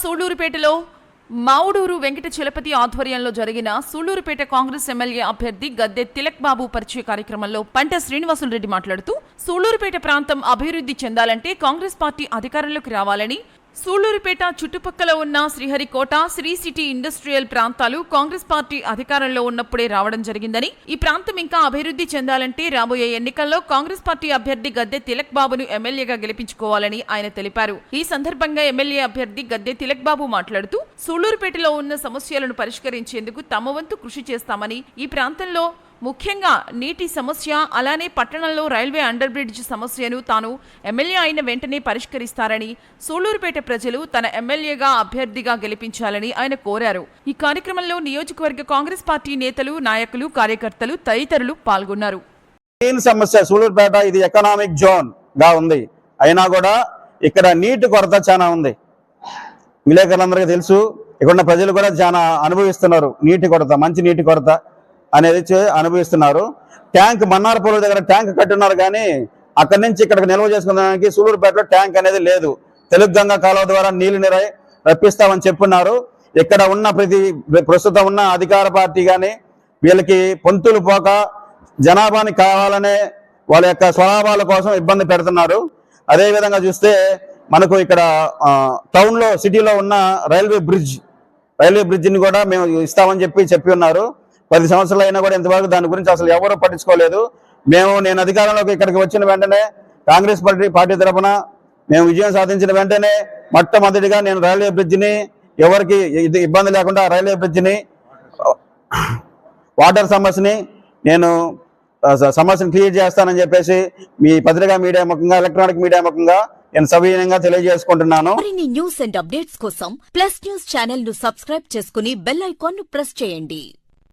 సూళ్ళూరుపేటలో మావుడూరు వెంకట చలపతి ఆధ్వర్యంలో జరిగిన సూళ్ళూరుపేట కాంగ్రెస్ ఎమ్మెల్యే అభ్యర్థి గద్దె తిలక్ బాబు పరిచయ కార్యక్రమంలో పంట శ్రీనివాసులు రెడ్డి మాట్లాడుతూ సూళ్ళూరుపేట ప్రాంతం అభివృద్ధి చెందాలంటే కాంగ్రెస్ పార్టీ అధికారంలోకి రావాలని సూళ్ళూరుపేట చుట్టుపక్కల ఉన్న శ్రీహరికోట శ్రీ సిటీ ఇండస్ట్రియల్ ప్రాంతాలు కాంగ్రెస్ పార్టీ అధికారంలో ఉన్నప్పుడే రావడం జరిగిందని ఈ ప్రాంతం ఇంకా అభివృద్ధి చెందాలంటే రాబోయే ఎన్నికల్లో కాంగ్రెస్ పార్టీ అభ్యర్థి గద్దె తిలక్ బాబును ఎమ్మెల్యేగా గెలిపించుకోవాలని ఆయన తెలిపారు. ఈ సందర్భంగా ఎమ్మెల్యే అభ్యర్థి గద్దె తిలక్ బాబు మాట్లాడుతూ సూళ్ళూరుపేటలో ఉన్న సమస్యలను పరిష్కరించేందుకు తమ వంతు కృషి చేస్తామని ఈ ప్రాంతంలో ముఖ్యంగా నీటి సమస్య అలానే పట్టణంలో రైల్వే అండర్ బ్రిడ్జ్ సమస్యను తాను ఎమ్మెల్యే అయిన వెంటనే పరిష్కరిస్తారని సూళ్ళూరుపేట ప్రజలు తన ఎమ్మెల్యేగా అభ్యర్థిగా గెలిపించాలని ఆయన కోరారు. ఈ కార్యక్రమంలో నియోజకవర్గ కాంగ్రెస్ పార్టీ నేతలు నాయకులు కార్యకర్తలు తదితరులు పాల్గొన్నారు. సమస్య సూళ్ళూరుపేట ఇది ఎకనామిక్ జోన్గా ఉంది. అయినా కూడా ఇక్కడ నీటి కొరత చాలా ఉంది. విలేకరులందరికీ తెలుసు ఇక్కడ ఉన్న ప్రజలు కూడా చాలా అనుభవిస్తున్నారు నీటి కొరత మంచి నీటి కొరత. అనేది చే- అనుభవిస్తున్నారు. ట్యాంక్ మన్నారపూర్ దగ్గర ట్యాంక్ కట్టున్నారు కానీ అక్కడి నుంచి ఇక్కడికి నిల్వ చేసుకోవడానికి సూలూరుపేటలో ట్యాంక్ అనేది లేదు. తెలుగు గంగా కాలువ ద్వారా నీళ్ళు నిరై రప్పిస్తామని చెప్పున్నారు. ఇక్కడ ఉన్న ప్రతి ప్రస్తుతం ఉన్న అధికార పార్టీ కానీ వీళ్ళకి పొంతులు పోక జనాభాని కావాలనే వాళ్ళ యొక్క స్వలాభాల కోసం ఇబ్బంది పెడుతున్నారు. అదేవిధంగా చూస్తే మనకు ఇక్కడ టౌన్లో సిటీలో ఉన్న రైల్వే బ్రిడ్జ్ రైల్వే బ్రిడ్జిని కూడా మేము ఇస్తామని చెప్పి చెప్పి ఉన్నారు. పది సంవత్సరాలు అయినా కూడా ఇంతవరకు దాని గురించి అసలు ఎవరూ పట్టించుకోలేదు. మేము నేను అధికారంలోకి ఇక్కడికి వచ్చిన వెంటనే కాంగ్రెస్ పార్టీ పార్టీ తరఫున మేము విజయం సాధించిన వెంటనే మొట్టమొదటిగా నేను రైల్వే బ్రిడ్జిని ఎవరికి ఇబ్బంది లేకుండా రైల్వే బ్రిడ్జిని వాటర్ సమస్యని నేను సమస్యను క్లియర్ చేస్తానని చెప్పేసి మీ పత్రికా మీడియా ముఖంగా ఎలక్ట్రానిక్ మీడియా ముఖంగా నేను సవినయంగా తెలియజేసుకుంటున్నాను. మరిన్ని న్యూస్ అండ్ అప్డేట్స్ కోసం ప్లస్ న్యూస్ ఛానల్ను సబ్స్క్రైబ్ చేసుకుని బెల్ ఐకాన్ను ప్రెస్ చేయండి.